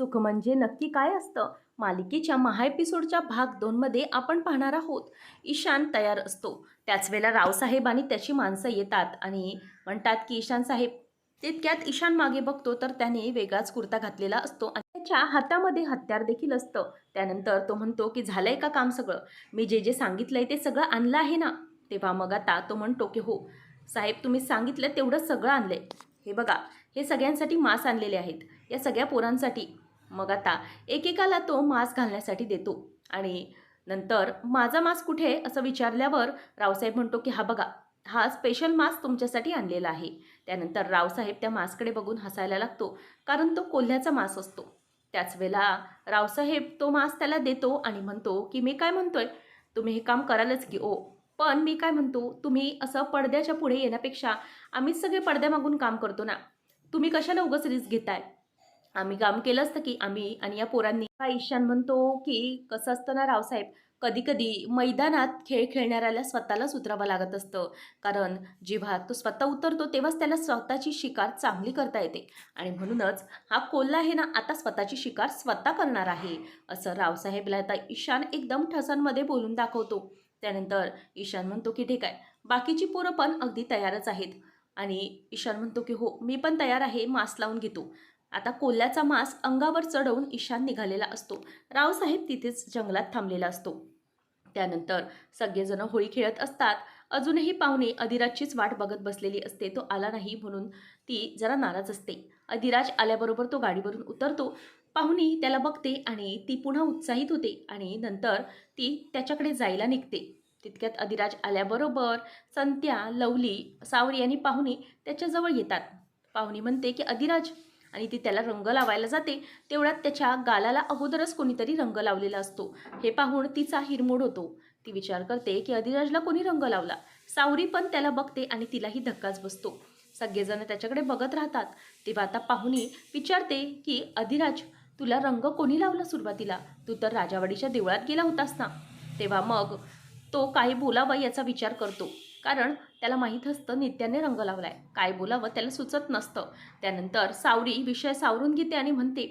सुख म्हणजे नक्की काय असतं? मालिकेच्या महा एपिसोडच्या भाग दोनमध्ये आपण पाहणार आहोत. ईशान तयार असतो. त्याच वेळेला रावसाहेब आणि त्याची माणसं येतात आणि म्हणतात की ईशान साहेब तितक्यात ईशान मागे बघतो तर त्याने वेगळाच कुर्ता घातलेला असतो आणि त्याच्या हातामध्ये हत्यार देखील असतं. त्यानंतर तो म्हणतो की झालंय का काम सगळं? मी जे जे सांगितलंय ते सगळं आणलं आहे ना? तेव्हा मग आता तो म्हणतो की हो साहेब तुम्ही सांगितलं तेवढं सगळं आणलंय. हे बघा हे सगळ्यांसाठी मास आणलेले आहेत. या सगळ्या पोरांसाठी मग आता एकेकाला तो मास्क घालण्यासाठी देतो. आणि नंतर माझा मास्क कुठे आहे? असं विचारल्यावर रावसाहेब म्हणतो की हा बघा हा स्पेशल मास्क तुमच्यासाठी आणलेला आहे. त्यानंतर रावसाहेब त्या मास्ककडे बघून हसायला लागतो कारण तो कोल्ह्याचा मांस असतो. त्याच वेळेला रावसाहेब तो मांस त्याला देतो आणि म्हणतो की मी काय म्हणतोय? तुम्ही हे काम करालच की ओ. पण मी काय म्हणतो? तुम्ही असं पडद्याच्या पुढे येण्यापेक्षा आम्हीच सगळे पडद्यामागून काम करतो ना. तुम्ही कशाला उगाच रिस्क घेताय? आम्ही काम केलं असतं की आम्ही आणि या पोरांनी हा ईशान म्हणतो की कसं असतं ना रावसाहेब कधी कधी मैदानात खेळ खेळणाऱ्याला स्वतःलाच उतरावं लागत असतं. कारण जेव्हा तो स्वतः उतरतो तेव्हाच त्याला स्वतःची शिकार चांगली करता येते. आणि म्हणूनच हा कोल्हा आहे ना आता स्वतःची शिकार स्वतः करणार आहे. असं रावसाहेबला आता ईशान एकदम ठसांमध्ये बोलून दाखवतो. त्यानंतर ईशान म्हणतो की ठीक आहे बाकीची पोरं पण अगदी तयारच आहेत. आणि ईशान म्हणतो की हो मी पण तयार आहे मास्क लावून घेतो. आता कोल्ह्याचा मास अंगावर चढवून ईशान निघालेला असतो. रावसाहेब तिथेच जंगलात थांबलेला असतो. त्यानंतर सगळेजण होळी खेळत असतात. अजूनही पाहुणे अधिराजचीच वाट बघत बसलेली असते. तो आला नाही म्हणून ती जरा नाराज असते. अधिराज आल्याबरोबर तो गाडीवरून उतरतो. पाहुणी त्याला बघते आणि ती पुन्हा उत्साहित होते आणि नंतर ती त्याच्याकडे जायला निघते. तितक्यात अधिराज आल्याबरोबर संत्या लवली सावरी आणि पाहुणे त्याच्याजवळ येतात. पाहुणी म्हणते की अधिराज आणि ती त्याला रंग लावायला जाते तेवढ्यात त्याच्या गालाला अगोदरच कोणीतरी रंग लावलेला असतो. हे पाहून तिचा हिरमोड होतो. ती विचार करते की अधिराजला कोणी रंग लावला? सावरी पण त्याला बघते आणि तिलाही धक्काच बसतो. सगळेजण त्याच्याकडे बघत राहतात. तेव्हा आता पाहुणी विचारते की अधिराज तुला रंग कोणी लावला सुरुवातीला? तू तर राजावाडीच्या देवळात गेला होतास ना. तेव्हा मग तो काही बोलावं याचा विचार करतो. कारण त्याला माहीत असतं नित्याने रंग लावलाय. काय बोलावं त्याला सुचत नसतं. त्यानंतर सावरी विषय सावरून घेते आणि म्हणते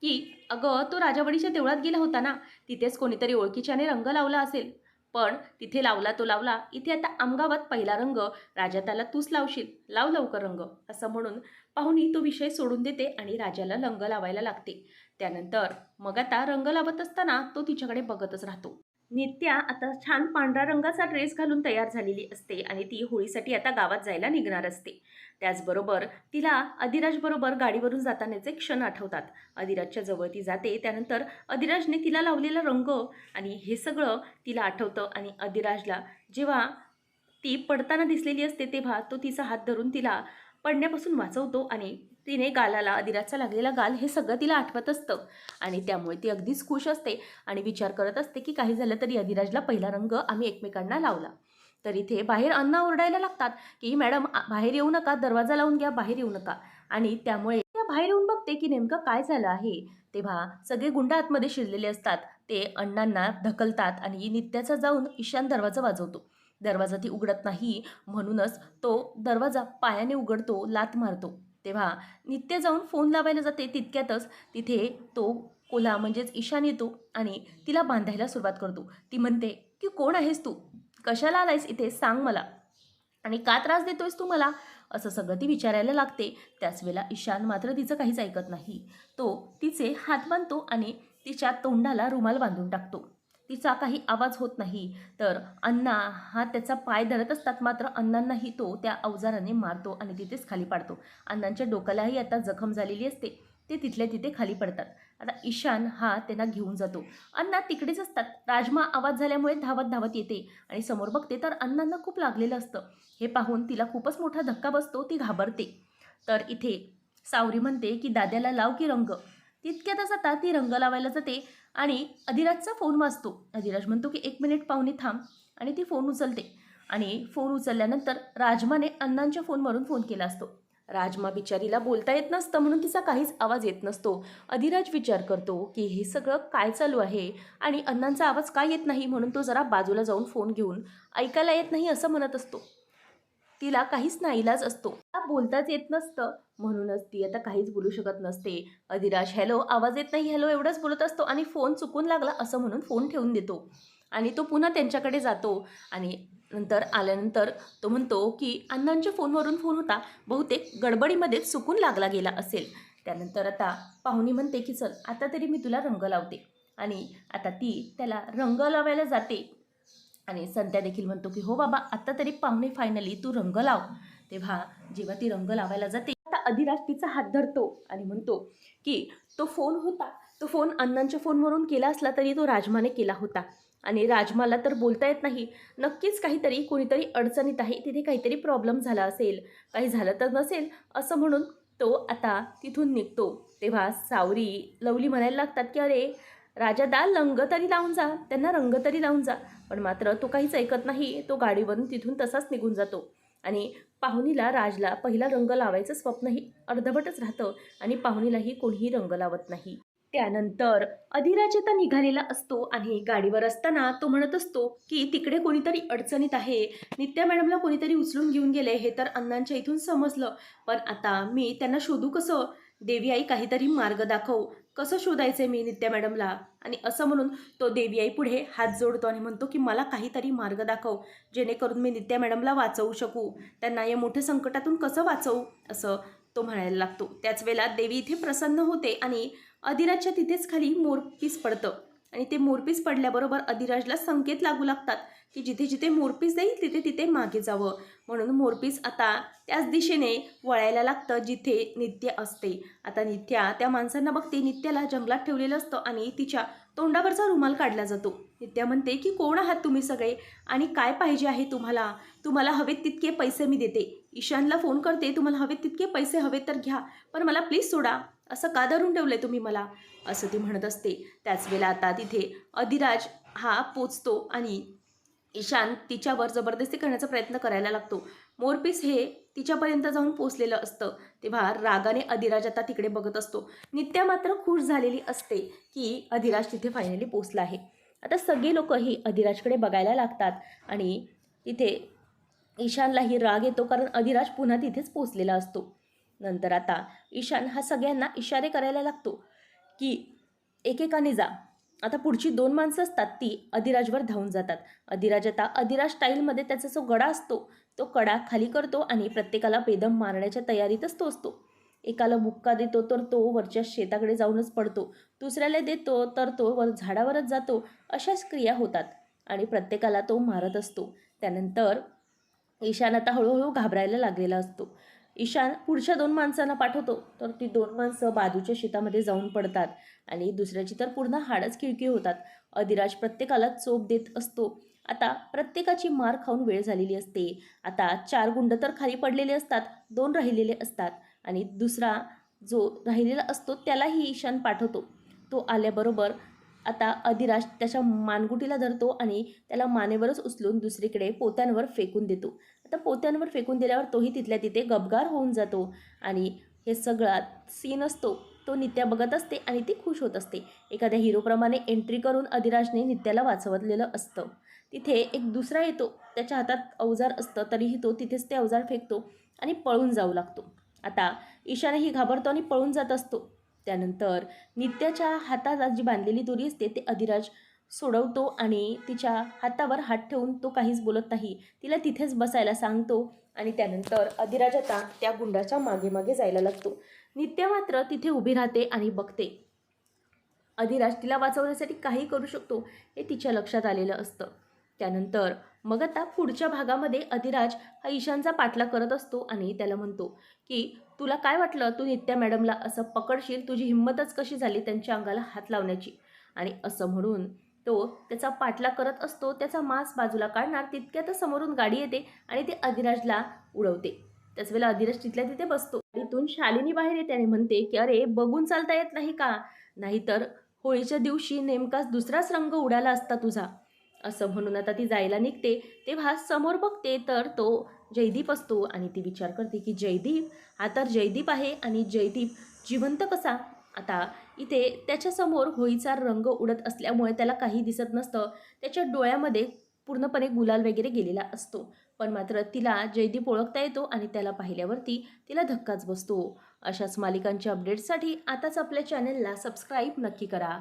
की अगं तो राजावडीच्या देवळात गेला होता ना? तिथेच कोणीतरी ओळखीच्याने रंग लावला असेल. पण तिथे लावला तो लावला. इथे आता आमगावात पहिला रंग. राजा त्याला तूच लावशील. लाव लवकर रंग. असं म्हणून पाहुणी तो विषय सोडून देते आणि राजाला रंग लावायला लागते. त्यानंतर मग आता रंग लावत असताना तो तिच्याकडे बघतच राहतो. नित्या आता छान पांढरा रंगाचा ड्रेस घालून तयार झालेली असते आणि ती होळीसाठी आता गावात जायला निघणार असते. त्याचबरोबर तिला अधिराजबरोबर गाडीवरून जातानाचे क्षण आठवतात. अधिराजच्या जवळ ती जाते त्यानंतर अधिराजने तिला लावलेला रंग आणि हे सगळं तिला आठवतं आणि अधिराजला जेव्हा ती पडताना दिसलेली असते तेव्हा तो तिचा हात धरून तिला पडण्यापासून वाचवतो आणि तिने गालाला अधिराजचा लागलेला गाल हे सगळं तिला आठवत असतं. आणि त्यामुळे ती अगदीच खुश असते आणि विचार करत असते की काही झालं तरी अधिराजला पहिला रंग आम्ही एकमेकांना लावला. तर इथे बाहेर अन्न ओरडायला लागतात की मॅडम बाहेर येऊ नका दरवाजा लावून घ्या बाहेर येऊ नका. आणि त्यामुळे त्या बाहेर येऊन बघते की नेमकं काय झालं आहे. तेव्हा सगळे गुंड आतमध्ये शिरलेले असतात. ते अण्णांना ढकलतात आणि नित्याचा जाऊन ईशान दरवाजा वाजवतो. दरवाजा ती उघडत नाही. म्हणूनच तो दरवाजा पायाने उघडतो लात मारतो. तेव्हा नित्य जाऊन फोन लावायला जाते. तितक्यातच तिथे तो कोला म्हणजेच ईशान येतो आणि तिला बांधायला सुरुवात करतो. ती म्हणते की कोण आहेस तू? कशाला आलायस इथे? सांग मला. आणि का त्रास देतोयस तू मला? असं सगळं ती विचारायला लागते. त्याच वेळेला ईशान मात्र तिचं काहीच ऐकत नाही. तो तिचे हात बांधतो आणि तिच्या तोंडाला रुमाल बांधून टाकतो. तिचा काही आवाज होत नाही. तर अण्णा हा त्याचा पाय धरत असतात. मात्र अण्णांनाही तो त्या अवजाराने मारतो आणि तिथेच खाली पाडतो. अण्णांच्या डोक्यालाही आता जखम झालेली असते. ते तिथल्या तिथे खाली पडतात. आता ईशान हा त्यांना घेऊन जातो. अण्णा तिकडेच असतात. राजमा आवाज झाल्यामुळे धावत धावत येते आणि समोर बघते तर अण्णांना खूप लागलेलं असतं. हे पाहून तिला खूपच मोठा धक्का बसतो. ती घाबरते. तर इथे सावरी म्हणते की दाद्याला लाव की रंग. तितक्यातच आता ती रंग लावायला जाते. आणि अधिराजचा फोन वाजतो. अधिराज म्हणतो की एक मिनिट पाहुणे थांब. आणि ती फोन उचलते. आणि फोन उचलल्यानंतर राजमाने अण्णांच्या फोनवरून फोन केला असतो. राजमा बिचारीला बोलता येत नसतं म्हणून तिचा काहीच आवाज येत नसतो. अधिराज विचार करतो की हे सगळं काय चालू आहे? आणि अण्णांचा आवाज काय येत नाही? म्हणून तो जरा बाजूला जाऊन फोन घेऊन ऐकायला येत नाही असं म्हणत असतो. तिला काहीच नाईलाज असतो. बोलताच येत नसतं. म्हणूनच ती आता काहीच बोलू शकत नसते. अधिराज हॅलो आवाज येत नाही? हॅलो एवढंच बोलत असतो आणि फोन चुकून लागला असं म्हणून फोन ठेवून देतो. आणि तो पुन्हा त्यांच्याकडे जातो. आणि नंतर आल्यानंतर तो म्हणतो की अण्णांच्या फोनवरून फोन होता. बहुतेक गडबडीमध्ये चुकून लागला गेला असेल. त्यानंतर आता पाहुणी म्हणते की चल आता तरी मी तुला रंग लावते. आणि आता ती त्याला रंग लावायला जाते. आणि संत्या देखील म्हणतो की हो बाबा आता तरी पाहुणे फायनली तू रंग लाव. तेव्हा जेव्हा ती रंग लावायला जाते आता अधिराज तिचा हात धरतो आणि म्हणतो की तो फोन होता. तो फोन अण्णांच्या फोनवरून केला असला तरी तो राजमाने केला होता. आणि राजमाला तर बोलता येत नाही. नक्कीच काहीतरी कोणीतरी अडचणीत आहे. तिथे काहीतरी प्रॉब्लेम झाला असेल. काही झालं तर नसेल असं म्हणून तो आता तिथून निघतो. तेव्हा सावरी लवली म्हणायला लागतात की अरे राजा दा लंग तरी लावून जा त्यांना रंग तरी लावून जा. पण मात्र तो काहीच ऐकत नाही तो गाडीवरून तिथून तसाच निघून जातो. आणि पाहुणीला राजला पहिला रंग लावायचं स्वप्नही अर्धवटच राहतं आणि पाहुणीलाही कोणीही रंग लावत नाही. त्यानंतर अधिराजता निघालेला असतो आणि गाडीवर असताना तो म्हणत असतो की तिकडे कोणीतरी अडचणीत आहे. नित्या मॅडमला कोणीतरी उचलून घेऊन गेले हे तर अण्णांच्या इथून समजलं. पण आता मी त्यांना शोधू कसं? देवी आई काहीतरी मार्ग दाखव. कसं शोधायचं मी नित्या मॅडमला? आणि असं म्हणून तो देवी आई पुढे हात जोडतो आणि म्हणतो की मला काहीतरी मार्ग दाखव जेणेकरून मी नित्या मॅडमला वाचवू शकू. त्यांना या मोठ्या संकटातून कसं वाचवू? असं तो म्हणायला लागतो. त्याच वेळेला देवी इथे प्रसन्न होते आणि अधिराजच्या तिथेच खाली मोरपीस पडतं. आणि ते मोरपीस पडल्याबरोबर अधिराजला संकेत लागू लागतात की जिथे जिथे मोरपीस जाईल तिथे तिथे मागे जावं. म्हणून मोरपीस आता त्याच दिशेने वळायला लागतं जिथे नित्य असते. आता नित्या त्या माणसांना बघते नित्याला जंगलात ठेवलेलं असतं आणि तिच्या तोंडावरचा रुमाल काढला जातो. नित्या म्हणते की कोण आहात तुम्ही सगळे? आणि काय पाहिजे आहे तुम्हाला? तुम्हाला हवेत तितके पैसे मी देते. ईशानला फोन करते तुम्हाला हवेत तितके पैसे हवेत तर घ्या पण मला प्लीज सोडा. असं का धरून ठेवलं तुम्ही मला? असं ती म्हणत असते. त्याच वेळेला आता तिथे अधिराज हा पोचतो आणि ईशान तिच्यावर जबरदस्ती करण्याचा प्रयत्न करायला लागतो. मोरपीस हे तिच्यापर्यंत जाऊन पोचलेलं असतं. तेव्हा रागाने अधिराज आता तिकडे बघत असतो. नित्या मात्र खुश झालेली असते की अधिराज तिथे फायनली पोचला आहे. आता सगळे लोक ही अधिराजकडे बघायला लागतात आणि तिथे ईशानलाही राग येतो कारण अधिराज पुन्हा तिथेच पोचलेला असतो. नंतर आता ईशान हा सगळ्यांना इशारे करायला लागतो की एकेकाने जा. आता पुढची दोन माणसं असतात ती अधिराजवर धावून जातात. अधिराज आता अधिराज स्टाईलमध्ये त्याचा जो गडा असतो तो कडा खाली करतो आणि प्रत्येकाला बेदम मारण्याच्या तयारीतच तो असतो. एकाला बुक्का देतो तर तो वरच्या शेताकडे जाऊनच पडतो. दुसऱ्याला देतो तर तो वर झाडावरच जातो. अशाच क्रिया होतात आणि प्रत्येकाला तो मारत असतो. त्यानंतर ईशान आता हळूहळू घाबरायला लागलेला असतो. ईशान पुढच्या दोन माणसांना पाठवतो. तर ती दोन माणसं बाजूच्या शेतामध्ये जाऊन पडतात आणि दुसऱ्याची तर पूर्ण हाडच खिळकी होतात. अधिराज प्रत्येकाला चोप देत असतो. आता प्रत्येकाची मार खाऊन वेळ झालेली असते. आता चार गुंड तर खाली पडलेले असतात दोन राहिलेले असतात आणि दुसरा जो राहिलेला असतो त्यालाही ईशान पाठवतो. तो आल्याबरोबर आता अधिराज त्याच्या मानगुटीला धरतो आणि त्याला मानेवरच उचलून दुसरीकडे पोत्यांवर फेकून देतो. तर पोत्यांवर फेकून दिल्यावर तोही तिथल्या तिथे गबगार होऊन जातो. आणि हे सगळा सीन असतो तो नित्या बघत असते आणि ती खुश होत असते. एखाद्या हिरोप्रमाणे एंट्री करून अधिराजने नित्याला वाचवलेलं असतं. तिथे एक दुसरा येतो त्याच्या हातात अवजार असतं तरीही तो तिथेच ते अवजार फेकतो आणि पळून जाऊ लागतो. आता ईशानही घाबरतो आणि पळून जात असतो. त्यानंतर नित्याच्या हातात जी बांधलेली दोरी असते ते अधिराज सोडवतो आणि तिच्या हातावर हात ठेवून तो काहीच बोलत नाही. तिला तिथेच बसायला सांगतो आणि त्यानंतर अधिराज आता त्या गुंडाच्या मागे मागे जायला लागतो. नित्या मात्र तिथे उभी राहते आणि बघते. अधिराज तिला वाचवण्यासाठी काही करू शकतो हे तिच्या लक्षात आलेलं असतं. त्यानंतर मग आता पुढच्या भागामध्ये अधिराज हा ईशानचा पाठलाग करत असतो आणि त्याला म्हणतो की तुला काय वाटलं तू नित्या मॅडमला असं पकडशील? तुझी हिंमतच कशी झाली त्यांच्या अंगाला हात लावण्याची? आणि असं म्हणून तो त्याचा पाठलाग करत असतो त्याचा मांस बाजूला काढणार तितक्यातच समोरून गाडी येते आणि ते अधिराजला उडवते. त्याच वेळेला अधिराज तिथल्या तिथे बसतो. तिथून शालिनी बाहेर येते आणि म्हणते की अरे बघून चालता येत नाही का? नाहीतर होळीच्या दिवशी नेमकाच दुसराच रंग उडाला असता तुझा. असं म्हणून आता ती जायला निघते. तेव्हा समोर बघते तर तो जयदीप असतो आणि ती विचार करते की जयदीप हा तर जयदीप आहे आणि जयदीप जिवंत कसा? आता इथे त्याच्यासमोर होळीचा रंग उडत असल्यामुळे त्याला काही दिसत नसतं. त्याच्या डोळ्यामध्ये पूर्णपणे गुलाल वगैरे गेलेला असतो. पण मात्र तिला जयदीप ओळखता येतो आणि त्याला पाहिल्यावरती तिला धक्काच बसतो. अशाच मालिकांच्या अपडेट्ससाठी आताच आपल्या चॅनलला सबस्क्राईब नक्की करा.